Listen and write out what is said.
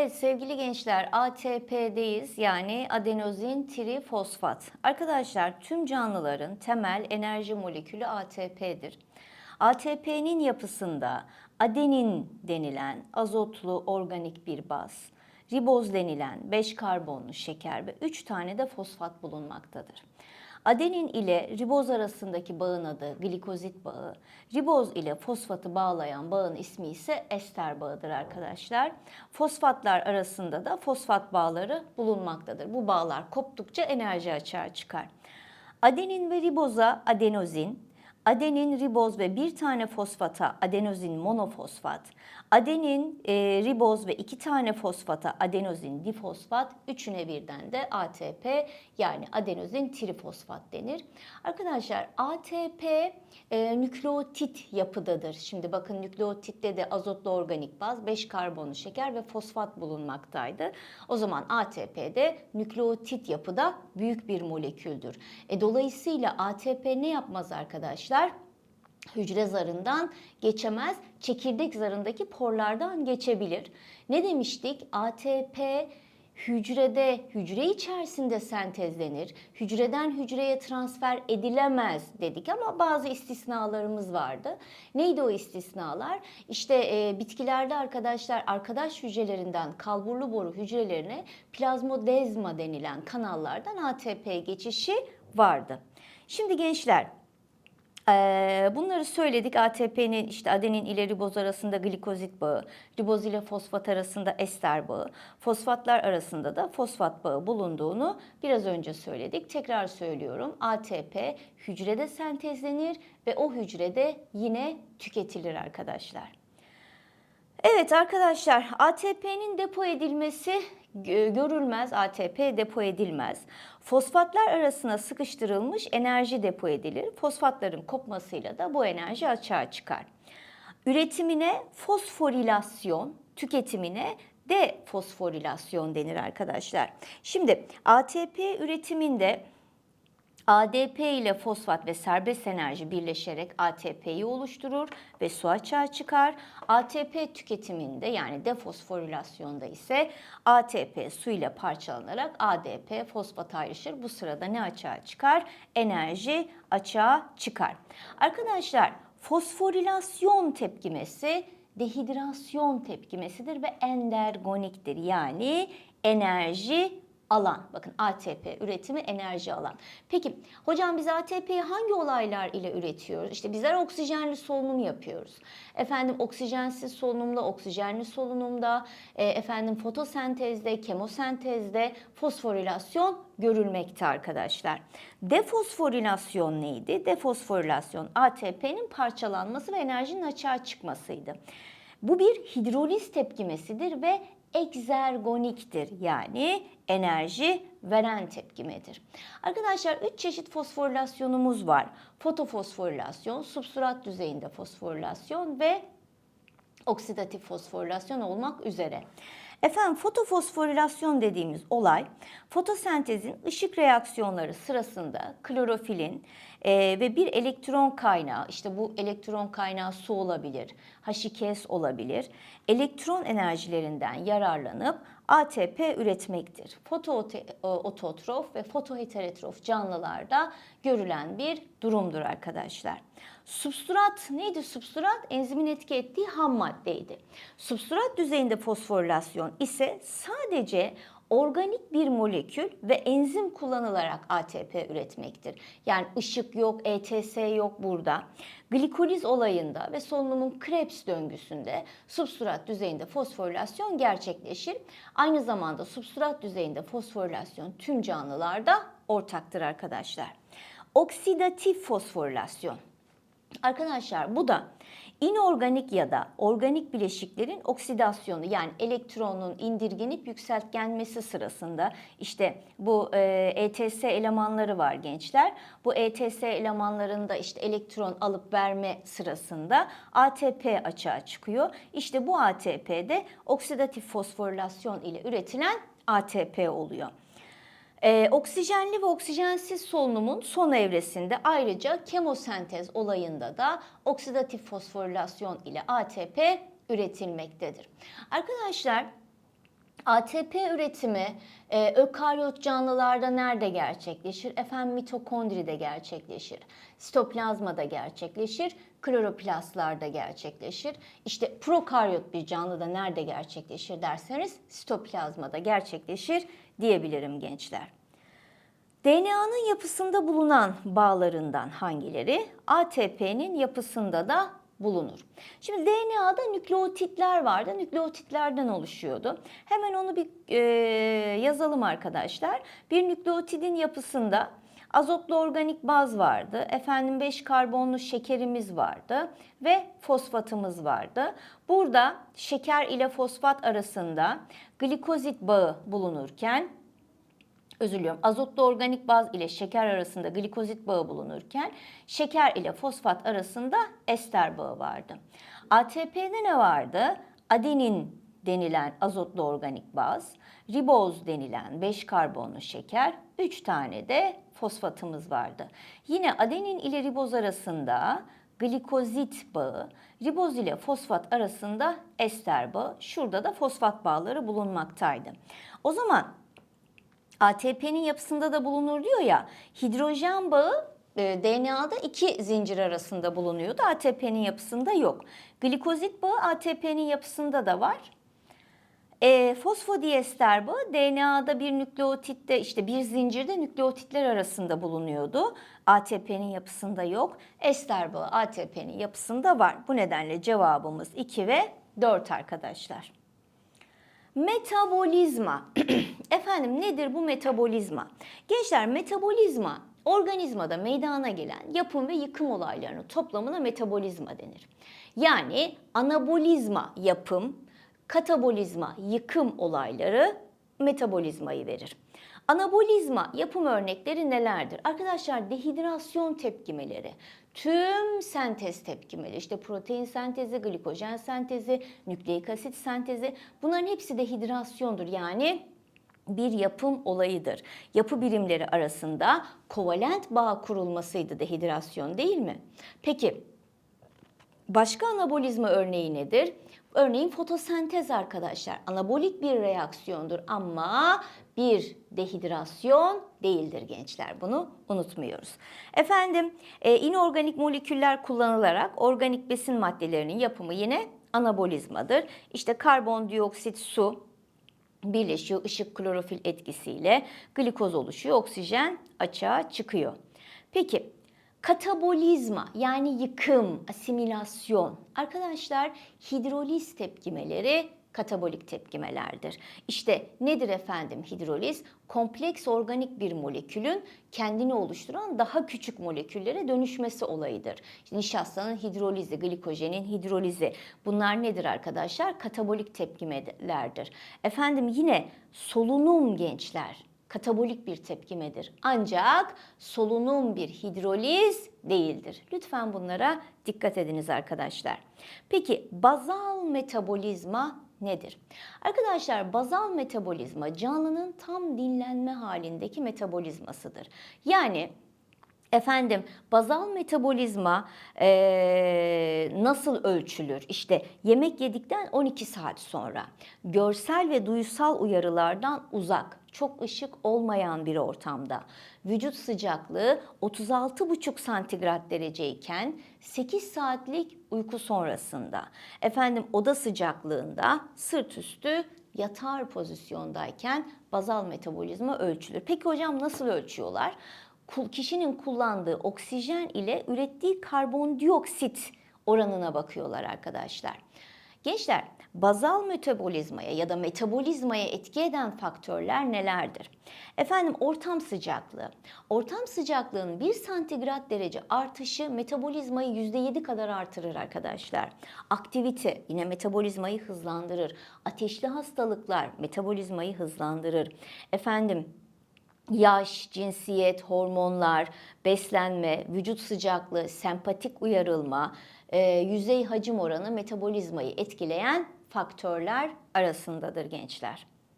Evet sevgili gençler ATP'deyiz yani adenozin trifosfat. Arkadaşlar tüm canlıların temel enerji molekülü ATP'dir. ATP'nin yapısında adenin denilen azotlu organik bir baz, riboz denilen 5 karbonlu şeker ve 3 tane de fosfat bulunmaktadır. Adenin ile riboz arasındaki bağın adı glikozit bağı. Riboz ile fosfatı bağlayan bağın ismi ise ester bağıdır arkadaşlar. Fosfatlar arasında da fosfat bağları bulunmaktadır. Bu bağlar koptukça enerji açığa çıkar. Adenin ve riboza adenozin, adenin, riboz ve bir tane fosfata adenozin monofosfat, adenin, e, riboz ve iki tane fosfata adenozin difosfat, üçüne birden de ATP yani adenozin trifosfat denir. Arkadaşlar ATP e, nükleotit yapıdadır. Şimdi bakın nükleotitte de azotlu organik baz, 5 karbonlu şeker ve fosfat bulunmaktaydı. O zaman ATP'de nükleotit yapıda büyük bir moleküldür. E, dolayısıyla ATP ne yapmaz arkadaşlar? Hücre zarından geçemez, çekirdek zarındaki porlardan geçebilir. Ne demiştik? ATP hücrede, hücre içerisinde sentezlenir. Hücreden hücreye transfer edilemez dedik ama bazı istisnalarımız vardı. Neydi o istisnalar? İşte e, bitkilerde arkadaşlar arkadaş hücrelerinden kalburlu boru hücrelerine plazmodezma denilen kanallardan ATP geçişi vardı. Şimdi gençler Bunları söyledik. ATP'nin işte adenin ile riboz arasında glikozit bağı, riboz ile fosfat arasında ester bağı, fosfatlar arasında da fosfat bağı bulunduğunu biraz önce söyledik. Tekrar söylüyorum. ATP hücrede sentezlenir ve o hücrede yine tüketilir arkadaşlar. Evet arkadaşlar ATP'nin depo edilmesi görülmez ATP depo edilmez. Fosfatlar arasına sıkıştırılmış enerji depo edilir. Fosfatların kopmasıyla da bu enerji açığa çıkar. Üretimine fosforilasyon, tüketimine defosforilasyon denir arkadaşlar. Şimdi ATP üretiminde ADP ile fosfat ve serbest enerji birleşerek ATP'yi oluşturur ve su açığa çıkar. ATP tüketiminde yani defosforilasyonda ise ATP su ile parçalanarak ADP fosfat ayrışır. Bu sırada ne açığa çıkar? Enerji açığa çıkar. Arkadaşlar fosforilasyon tepkimesi dehidrasyon tepkimesidir ve endergoniktir. Yani enerji alan. Bakın ATP üretimi enerji alan. Peki hocam biz ATP'yi hangi olaylar ile üretiyoruz? İşte bizler oksijenli solunum yapıyoruz. Efendim oksijensiz solunumda, oksijenli solunumda, e, efendim fotosentezde, kemosentezde fosforilasyon görülmekte arkadaşlar. Defosforilasyon neydi? Defosforilasyon ATP'nin parçalanması ve enerjinin açığa çıkmasıydı. Bu bir hidroliz tepkimesidir ve egzergoniktir. Yani enerji veren tepkimedir. Arkadaşlar 3 çeşit fosforilasyonumuz var. Fotofosforilasyon, substrat düzeyinde fosforilasyon ve oksidatif fosforilasyon olmak üzere. Efendim fotofosforilasyon dediğimiz olay fotosentezin ışık reaksiyonları sırasında klorofilin e, ve bir elektron kaynağı işte bu elektron kaynağı su olabilir, H2S olabilir. Elektron enerjilerinden yararlanıp ATP üretmektir. Fotoototrof ve fotoheterotrof canlılarda görülen bir durumdur arkadaşlar. Substrat neydi substrat? Enzimin etki ettiği ham maddeydi. Substrat düzeyinde fosforilasyon ise sadece organik bir molekül ve enzim kullanılarak ATP üretmektir. Yani ışık yok, ETS yok burada. Glikoliz olayında ve solunumun Krebs döngüsünde substrat düzeyinde fosforilasyon gerçekleşir. Aynı zamanda substrat düzeyinde fosforilasyon tüm canlılarda ortaktır arkadaşlar. Oksidatif fosforilasyon. Arkadaşlar bu da inorganik ya da organik bileşiklerin oksidasyonu yani elektronun indirgenip yükseltgenmesi sırasında işte bu e, ETS elemanları var gençler. Bu ETS elemanlarında işte elektron alıp verme sırasında ATP açığa çıkıyor. İşte bu ATP'de oksidatif fosforilasyon ile üretilen ATP oluyor. Ee, oksijenli ve oksijensiz solunumun son evresinde ayrıca kemosentez olayında da oksidatif fosforilasyon ile ATP üretilmektedir. Arkadaşlar ATP üretimi e, ökaryot canlılarda nerede gerçekleşir? Efendim mitokondride gerçekleşir. Sitoplazmada gerçekleşir. Kloroplastlarda gerçekleşir. İşte prokaryot bir canlıda nerede gerçekleşir derseniz sitoplazmada gerçekleşir diyebilirim gençler. DNA'nın yapısında bulunan bağlarından hangileri ATP'nin yapısında da bulunur. Şimdi DNA'da nükleotitler vardı. Nükleotitlerden oluşuyordu. Hemen onu bir e, yazalım arkadaşlar. Bir nükleotidin yapısında azotlu organik baz vardı. Efendim 5 karbonlu şekerimiz vardı ve fosfatımız vardı. Burada şeker ile fosfat arasında glikozit bağı bulunurken özür diliyorum azotlu organik baz ile şeker arasında glikozit bağı bulunurken şeker ile fosfat arasında ester bağı vardı. ATP'de ne vardı? Adenin denilen azotlu organik baz, riboz denilen 5 karbonlu şeker, 3 tane de fosfatımız vardı. Yine adenin ile riboz arasında glikozit bağı, riboz ile fosfat arasında ester bağı, şurada da fosfat bağları bulunmaktaydı. O zaman ATP'nin yapısında da bulunur diyor ya, hidrojen bağı e, DNA'da iki zincir arasında bulunuyordu. ATP'nin yapısında yok. Glikozit bağı ATP'nin yapısında da var. E, fosfodiester bağı DNA'da bir nükleotitte işte bir zincirde nükleotitler arasında bulunuyordu. ATP'nin yapısında yok. Ester bağı ATP'nin yapısında var. Bu nedenle cevabımız 2 ve 4 arkadaşlar. Metabolizma. Efendim nedir bu metabolizma? Gençler metabolizma organizmada meydana gelen yapım ve yıkım olaylarının toplamına metabolizma denir. Yani anabolizma yapım, katabolizma yıkım olayları metabolizmayı verir. Anabolizma yapım örnekleri nelerdir? Arkadaşlar dehidrasyon tepkimeleri, tüm sentez tepkimeleri, işte protein sentezi, glikojen sentezi, nükleik asit sentezi bunların hepsi dehidrasyondur. Yani bir yapım olayıdır. Yapı birimleri arasında kovalent bağ kurulmasıydı dehidrasyon değil mi? Peki başka anabolizma örneği nedir? Örneğin fotosentez arkadaşlar. Anabolik bir reaksiyondur ama bir dehidrasyon değildir gençler. Bunu unutmuyoruz. Efendim e, inorganik moleküller kullanılarak organik besin maddelerinin yapımı yine anabolizmadır. İşte karbondioksit, su, birleşiyor ışık klorofil etkisiyle glikoz oluşuyor, oksijen açığa çıkıyor. Peki katabolizma yani yıkım, asimilasyon. Arkadaşlar hidroliz tepkimeleri katabolik tepkimelerdir. İşte nedir efendim hidroliz? Kompleks organik bir molekülün kendini oluşturan daha küçük moleküllere dönüşmesi olayıdır. Nişastanın hidrolizi, glikojenin hidrolizi bunlar nedir arkadaşlar? Katabolik tepkimelerdir. Efendim yine solunum gençler katabolik bir tepkimedir. Ancak solunum bir hidroliz değildir. Lütfen bunlara dikkat ediniz arkadaşlar. Peki bazal metabolizma nedir? Arkadaşlar bazal metabolizma canlının tam dinlenme halindeki metabolizmasıdır. Yani Efendim bazal metabolizma e, nasıl ölçülür? İşte yemek yedikten 12 saat sonra görsel ve duysal uyarılardan uzak, çok ışık olmayan bir ortamda vücut sıcaklığı 36,5 santigrat dereceyken 8 saatlik uyku sonrasında efendim oda sıcaklığında sırt üstü yatar pozisyondayken bazal metabolizma ölçülür. Peki hocam nasıl ölçüyorlar? kişinin kullandığı oksijen ile ürettiği karbondioksit oranına bakıyorlar arkadaşlar. Gençler, bazal metabolizmaya ya da metabolizmaya etki eden faktörler nelerdir? Efendim ortam sıcaklığı. Ortam sıcaklığının 1 santigrat derece artışı metabolizmayı %7 kadar artırır arkadaşlar. Aktivite yine metabolizmayı hızlandırır. Ateşli hastalıklar metabolizmayı hızlandırır. Efendim yaş, cinsiyet, hormonlar, beslenme, vücut sıcaklığı, sempatik uyarılma, e, yüzey hacim oranı metabolizmayı etkileyen faktörler arasındadır gençler.